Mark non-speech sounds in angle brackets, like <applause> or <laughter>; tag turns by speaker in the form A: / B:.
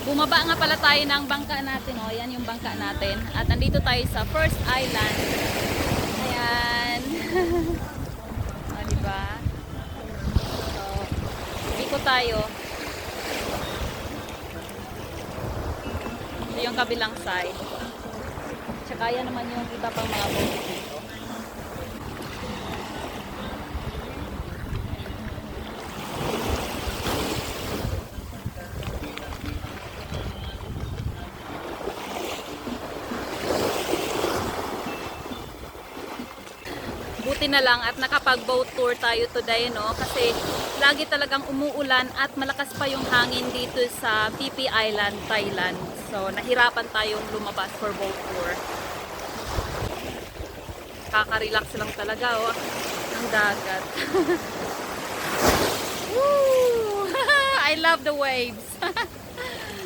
A: Bumaba nga pala tayo ng bangka natin, oh. Yan yung bangka natin. At nandito tayo sa First Island. Ayan. <laughs> o, diba? So, ikot tayo. Ito yung kabilang side. Tsaka yan naman yung iba pang mga boat Buti na lang at nakapag-boat tour tayo today, no? Kasi lagi talagang umuulan at malakas pa yung hangin dito sa Phi Island, Thailand. So, nahirapan tayong lumabas for boat tour. Kaka-relax lang talaga, oh. Ang dagat. <laughs> Woo! <laughs> I love the waves. <laughs>